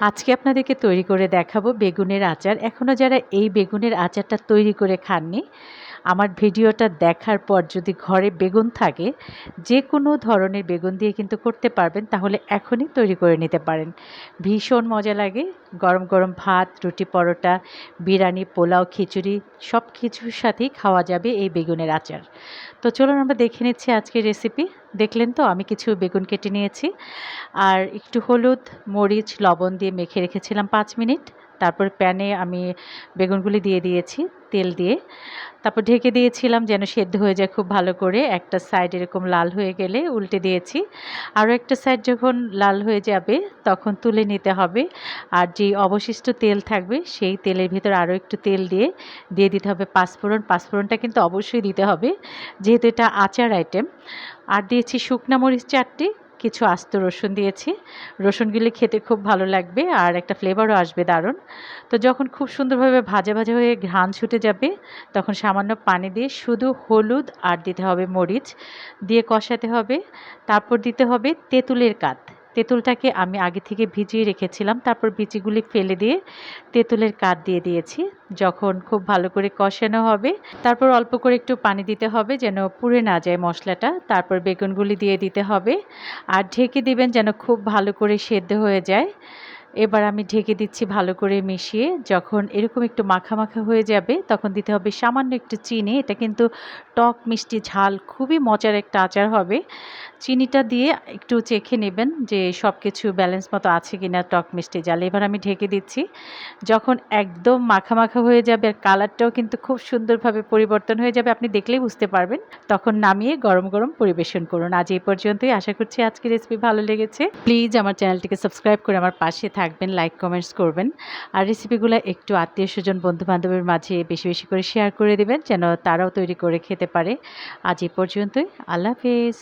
আজকে আপনাদেরকে তৈরি করে দেখাবো বেগুনের আচার। এখনও যারা এই বেগুনের আচারটা তৈরি করে খাননি আমার ভিডিওটা দেখার পর যদি ঘরে বেগুন থাকে, যে কোনো ধরনের বেগুন দিয়ে কিন্তু করতে পারবেন, তাহলে এখনই তৈরি করে নিতে পারেন। ভীষণ মজা লাগে। গরম গরম ভাত, রুটি পরোটা, বিরিয়ানি, পোলাও, খিচুড়ি, সব কিছুর সাথেই খাওয়া যাবে এই বেগুনের আচার। তো চলুন আমরা দেখে নিচ্ছি আজকের রেসিপি। দেখলেন তো, আমি কিছু বেগুন কেটে নিয়েছি। আর একটু হলুদ, মরিচ, লবণ দিয়ে মেখে রেখেছিলাম পাঁচ মিনিট। তারপর প্যানে আমি বেগুনগুলি দিয়ে দিয়েছি, তেল দিয়ে। তারপর ঢেকে দিয়েছিলাম যেন সেদ্ধ হয়ে যায় খুব ভালো করে। একটা সাইড এরকম লাল হয়ে গেলে উল্টে দিয়েছি। আরও একটা সাইড যখন লাল হয়ে যাবে তখন তুলে নিতে হবে। আর যে অবশিষ্ট তেল থাকবে সেই তেলের ভিতর আরও একটু তেল দিয়ে দিয়ে দিতে হবে পাঁচফোড়ন। পাঁচফোড়নটা কিন্তু অবশ্যই দিতে হবে, যেহেতু এটা আচার আইটেম আর দিয়েছি শুকনা মরিচ চারটি। কিছু আস্ত রসুন দিয়েছি। রসুনগুলি খেতে খুব ভালো লাগবে আর একটা ফ্লেভারও আসবে দারুণ। তো যখন খুব সুন্দরভাবে ভাজা ভাজা হয়ে ঘ্রাণ ছুটে যাবে, তখন সামান্য পানি দিয়ে শুধু হলুদ আর দিতে হবে মরিচ, দিয়ে কষাতে হবে। তারপর দিতে হবে তেঁতুলের কাত। তেঁতুলটাকে আমি আগে থেকে ভিজিয়ে রেখেছিলাম, তারপর বিচিগুলি ফেলে দিয়ে তেঁতুলের কাঠ দিয়ে দিয়েছি, যখন খুব ভালো করে কষানো হবে। তারপর অল্প করে একটু পানি দিতে হবে যেন পুড়ে না যায় মশলাটা, তারপর বেগুনগুলি দিয়ে দিতে হবে। আর ঢেকে দিবেন যেন খুব ভালো করে সেদ্ধ হয়ে যায়। এবার আমি ঢেকে দিচ্ছি ভালো করে মিশিয়ে। যখন এরকম একটু মাখা মাখা হয়ে যাবে, তখন দিতে হবে সামান্য একটু চিনি। এটা কিন্তু টক মিষ্টি ঝাল, খুবই মজার একটা আচার হবে। চিনিটা দিয়ে একটু চেখে নেবেন যে সব কিছু ব্যালেন্স মতো আছে কি না টক মিষ্টি জাল এবার আমি ঢেকে দিচ্ছি। যখন একদম মাখা মাখা হয়ে যাবে আর কালারটাও কিন্তু খুব সুন্দরভাবে পরিবর্তন হয়ে যাবে, আপনি দেখলেই বুঝতে পারবেন। তখন নামিয়ে গরম গরম পরিবেশন করুন। আজ এই পর্যন্তই। আশা করছি আজকের রেসিপি ভালো লেগেছে। প্লিজ আমার চ্যানেলটিকে সাবস্ক্রাইব করে আমার পাশে থাকবেন লাইক কমেন্টস করবেন। আর রেসিপিগুলো একটু আত্মীয় স্বজন, বন্ধুবান্ধবের মাঝে বেশি বেশি করে শেয়ার করে দেবেন, যেন তারাও তৈরি করে খেতে পারে। আজ এ পর্যন্তই। আল্লাহ হাফেজ।